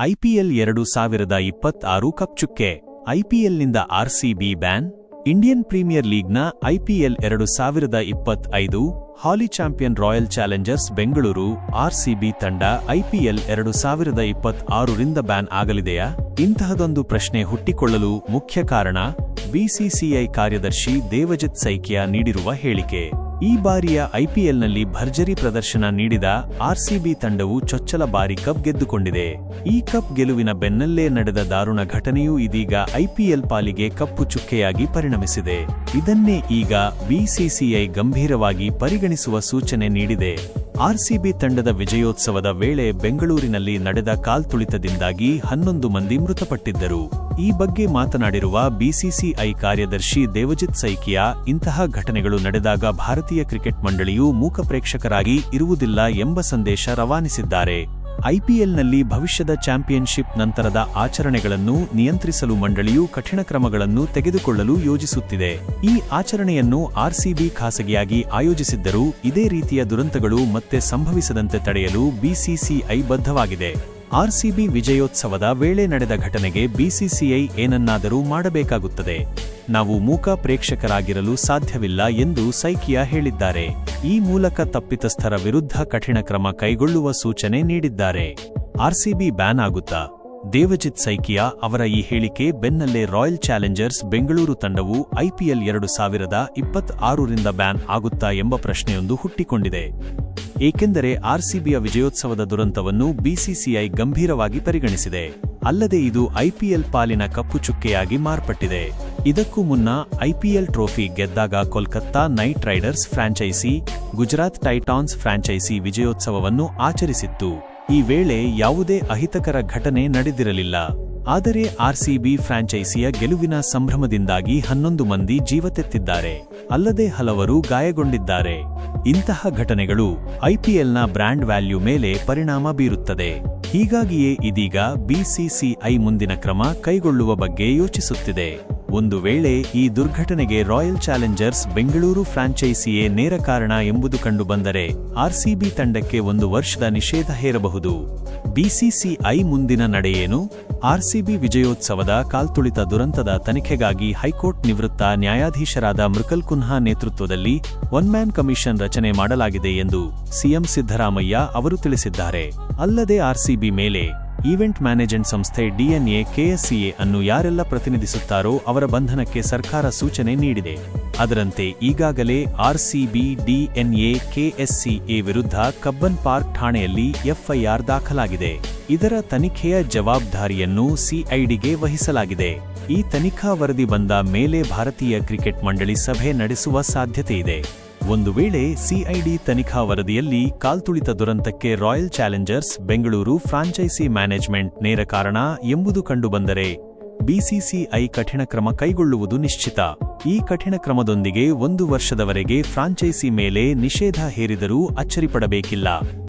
IPL ಎರಡು ಸಾವಿರದ ಇಪ್ಪತ್ತಾರು ಕಪ್ ಚುಕ್ಕೆ ಐಪಿಎಲ್ನಿಂದ ಆರ್ಸಿಬಿ ಬ್ಯಾನ್. ಇಂಡಿಯನ್ ಪ್ರೀಮಿಯರ್ ಲೀಗ್ನ ಐಪಿಎಲ್ ಎರಡು ಸಾವಿರದ ಇಪ್ಪತ್ತೈದು ಹಾಲಿ champion Royal Challengers Bengaluru RCB ತಂಡ ಐಪಿಎಲ್ ಎರಡು ಸಾವಿರದ ಇಪ್ಪತ್ತಾರರಿಂದ ಬ್ಯಾನ್ ಆಗಲಿದೆಯಾ? ಇಂತಹದೊಂದು ಪ್ರಶ್ನೆ ಹುಟ್ಟಿಕೊಳ್ಳಲು ಮುಖ್ಯ ಕಾರಣ ಬಿಸಿಸಿಐ ಕಾರ್ಯದರ್ಶಿ ದೇವಜಿತ್ ಸೈಕಿಯಾ ನೀಡಿರುವ ಹೇಳಿಕೆ. ಈ ಬಾರಿಯ ಐಪಿಎಲ್ನಲ್ಲಿ ಭರ್ಜರಿ ಪ್ರದರ್ಶನ ನೀಡಿದ ಆರ್ಸಿಬಿ ತಂಡವು ಚೊಚ್ಚಲ ಬಾರಿ ಕಪ್ ಗೆದ್ದುಕೊಂಡಿದೆ. ಈ ಕಪ್ ಗೆಲುವಿನ ಬೆನ್ನಲ್ಲೇ ನಡೆದ ದಾರುಣ ಘಟನೆಯೂ ಇದೀಗ ಐಪಿಎಲ್ ಪಾಲಿಗೆ ಕಪ್ಪು ಚುಕ್ಕೆಯಾಗಿ ಪರಿಣಮಿಸಿದೆ. ಇದನ್ನೇ ಈಗ ಬಿಸಿಸಿಐ ಗಂಭೀರವಾಗಿ ಪರಿಗಣಿಸುವ ಸೂಚನೆ ನೀಡಿದೆ. ಆರ್ಸಿಬಿ ತಂಡದ ವಿಜಯೋತ್ಸವದ ವೇಳೆ ಬೆಂಗಳೂರಿನಲ್ಲಿ ನಡೆದ ಕಾಲ್ತುಳಿತದಿಂದಾಗಿ ಹನ್ನೊಂದು ಮಂದಿ ಮೃತಪಟ್ಟಿದ್ದರು. ಈ ಬಗ್ಗೆ ಮಾತನಾಡಿರುವ ಬಿಸಿಸಿಐ ಕಾರ್ಯದರ್ಶಿ ದೇವಜಿತ್ ಸೈಕಿಯಾ, ಇಂತಹ ಘಟನೆಗಳು ನಡೆದಾಗ ಭಾರತೀಯ ಕ್ರಿಕೆಟ್ ಮಂಡಳಿಯು ಮೂಕ ಪ್ರೇಕ್ಷಕರಾಗಿ ಇರುವುದಿಲ್ಲ ಎಂಬ ಸಂದೇಶ ರವಾನಿಸಿದ್ದಾರೆ. ಐಪಿಎಲ್ನಲ್ಲಿ ಭವಿಷ್ಯದ ಚಾಂಪಿಯನ್ಶಿಪ್ ನಂತರದ ಆಚರಣೆಗಳನ್ನು ನಿಯಂತ್ರಿಸಲು ಮಂಡಳಿಯು ಕಠಿಣ ಕ್ರಮಗಳನ್ನು ತೆಗೆದುಕೊಳ್ಳಲು ಯೋಜಿಸುತ್ತಿದೆ. ಈ ಆಚರಣೆಯನ್ನು ಆರ್ಸಿಬಿ ಖಾಸಗಿಯಾಗಿ ಆಯೋಜಿಸಿದ್ದರೂ ಇದೇ ರೀತಿಯ ದುರಂತಗಳು ಮತ್ತೆ ಸಂಭವಿಸದಂತೆ ತಡೆಯಲು ಬಿಸಿಸಿಐ ಬದ್ಧವಾಗಿದೆ. ಆರ್ಸಿಬಿ ವಿಜಯೋತ್ಸವದ ವೇಳೆ ನಡೆದ ಘಟನೆಗೆ ಬಿಸಿಸಿಐ ಏನನ್ನಾದರೂ ಮಾಡಬೇಕಾಗುತ್ತದೆ. ನಾವು ಮೂಕ ಪ್ರೇಕ್ಷಕರಾಗಿರಲು ಸಾಧ್ಯವಿಲ್ಲ ಎಂದು ಸೈಕಿಯಾ ಹೇಳಿದ್ದಾರೆ. ಈ ಮೂಲಕ ತಪ್ಪಿತಸ್ಥರ ವಿರುದ್ಧ ಕಠಿಣ ಕ್ರಮ ಕೈಗೊಳ್ಳುವ ಸೂಚನೆ ನೀಡಿದ್ದಾರೆ. ಆರ್ಸಿಬಿ ಬ್ಯಾನ್ ಆಗುತ್ತಾ? ದೇವಜಿತ್ ಸೈಕಿಯಾ ಅವರ ಈ ಹೇಳಿಕೆ ಬೆನ್ನಲ್ಲೇ ರಾಯಲ್ ಚಾಲೆಂಜರ್ಸ್ ಬೆಂಗಳೂರು ತಂಡವು ಐಪಿಎಲ್ ಎರಡು ಸಾವಿರದ ಇಪ್ಪತ್ತಾರರಿಂದ ಬ್ಯಾನ್ ಆಗುತ್ತಾ ಎಂಬ ಪ್ರಶ್ನೆಯೊಂದು ಹುಟ್ಟಿಕೊಂಡಿದೆ. ಏಕೆಂದರೆ ಆರ್ಸಿಬಿಯ ವಿಜಯೋತ್ಸವದ ದುರಂತವನ್ನು ಬಿಸಿಸಿಐ ಗಂಭೀರವಾಗಿ ಪರಿಗಣಿಸಿದೆ. ಅಲ್ಲದೆ ಇದು ಐಪಿಎಲ್ ಪಾಲಿನ ಕಪ್ಪು ಚುಕ್ಕೆಯಾಗಿ ಮಾರ್ಪಟ್ಟಿದೆ. ಇದಕ್ಕೂ ಮುನ್ನ ಐಪಿಎಲ್ ಟ್ರೋಫಿ ಗೆದ್ದಾಗ Kolkata Knight Riders franchise, Gujarat Titans franchise ವಿಜಯೋತ್ಸವವನ್ನು ಆಚರಿಸಿತ್ತು. ಈ ವೇಳೆ ಯಾವುದೇ ಅಹಿತಕರ ಘಟನೆ ನಡೆದಿರಲಿಲ್ಲ. ಆದರೆ ಆರ್ಸಿಬಿ ಫ್ರಾಂಚೈಸಿಯ ಗೆಲುವಿನ ಸಂಭ್ರಮದಿಂದಾಗಿ ಹನ್ನೊಂದು ಮಂದಿ ಜೀವತೆತ್ತಿದ್ದಾರೆ. ಅಲ್ಲದೆ ಹಲವರು ಗಾಯಗೊಂಡಿದ್ದಾರೆ. ಇಂತಹ ಘಟನೆಗಳು ಐಪಿಎಲ್ನ ಬ್ರ್ಯಾಂಡ್ ವ್ಯಾಲ್ಯೂ ಮೇಲೆ ಪರಿಣಾಮ ಬೀರುತ್ತದೆ. ಹೀಗಾಗಿಯೇ ಇದೀಗ ಬಿಸಿಸಿಐ ಮುಂದಿನ ಕ್ರಮ ಕೈಗೊಳ್ಳುವ ಬಗ್ಗೆ ಯೋಚಿಸುತ್ತಿದೆ. ಒಂದು ವೇಳೆ ಈ ದುರ್ಘಟನೆಗೆ ರಾಯಲ್ ಚಾಲೆಂಜರ್ಸ್ ಬೆಂಗಳೂರು ಫ್ರಾಂಚೈಸಿಯೇ ನೇರ ಕಾರಣ ಎಂಬುದು ಕಂಡುಬಂದರೆ ಆರ್ಸಿಬಿ ತಂಡಕ್ಕೆ ಒಂದು ವರ್ಷದ ನಿಷೇಧ ಹೇರಬಹುದು. ಬಿಸಿಸಿಐ ಮುಂದಿನ ನಡೆಯೇನು? ಆರ್ಸಿಬಿ ವಿಜಯೋತ್ಸವದ ಕಾಲ್ತುಳಿತ ದುರಂತದ ತನಿಖೆಗಾಗಿ ಹೈಕೋರ್ಟ್ ನಿವೃತ್ತ ನ್ಯಾಯಾಧೀಶರಾದ ಮೃಕಲ್ ಕುನ್ಹಾ ನೇತೃತ್ವದಲ್ಲಿ ಒನ್ ಮ್ಯಾನ್ ಕಮಿಷನ್ ರಚನೆ ಮಾಡಲಾಗಿದೆ ಎಂದು ಸಿಎಂ ಸಿದ್ದರಾಮಯ್ಯ ಅವರು ತಿಳಿಸಿದ್ದಾರೆ. ಅಲ್ಲದೆ ಆರ್ಸಿಬಿ ಮೇಲೆ ಈವೆಂಟ್ ಮ್ಯಾನೇಜ್ಮೆಂಟ್ ಸಂಸ್ಥೆ ಡಿಎನ್ಎ, ಕೆಎಸ್ಸಿಎ ಅನ್ನು ಯಾರೆಲ್ಲ ಪ್ರತಿನಿಧಿಸುತ್ತಾರೋ ಅವರ ಬಂಧನಕ್ಕೆ ಸರ್ಕಾರ ಸೂಚನೆ ನೀಡಿದೆ. ಅದರಂತೆ ಈಗಾಗಲೇ ಆರ್ಸಿಬಿ, ಡಿಎನ್ಎ, ಕೆಎಸ್ಸಿಎ ವಿರುದ್ಧ ಕಬ್ಬನ್ ಪಾರ್ಕ್ ಠಾಣೆಯಲ್ಲಿ ಎಫ್ಐಆರ್ ದಾಖಲಾಗಿದೆ. ಇದರ ತನಿಖೆಯ ಜವಾಬ್ದಾರಿಯನ್ನು ಸಿಐಡಿಗೆ ವಹಿಸಲಾಗಿದೆ. ಈ ತನಿಖಾ ವರದಿ ಬಂದ ಮೇಲೆ ಭಾರತೀಯ ಕ್ರಿಕೆಟ್ ಮಂಡಳಿ ಸಭೆ ನಡೆಸುವ ಸಾಧ್ಯತೆಯಿದೆ. ಒಂದು ವೇಳೆ ಸಿಐಡಿ ತನಿಖಾ ವರದಿಯಲ್ಲಿ ಕಾಲ್ತುಳಿತ ದುರಂತಕ್ಕೆ Royal Challengers Bengaluru franchise management ನೇರ ಕಾರಣ ಎಂಬುದು ಕಂಡುಬಂದರೆ ಬಿಸಿಸಿಐ ಕಠಿಣ ಕ್ರಮ ಕೈಗೊಳ್ಳುವುದು ನಿಶ್ಚಿತ. ಈ ಕಠಿಣ ಕ್ರಮದೊಂದಿಗೆ ಒಂದು ವರ್ಷದವರೆಗೆ ಫ್ರಾಂಚೈಸಿ ಮೇಲೆ ನಿಷೇಧ ಹೇರಿದರೂ ಅಚ್ಚರಿಪಡಬೇಕಿಲ್ಲ.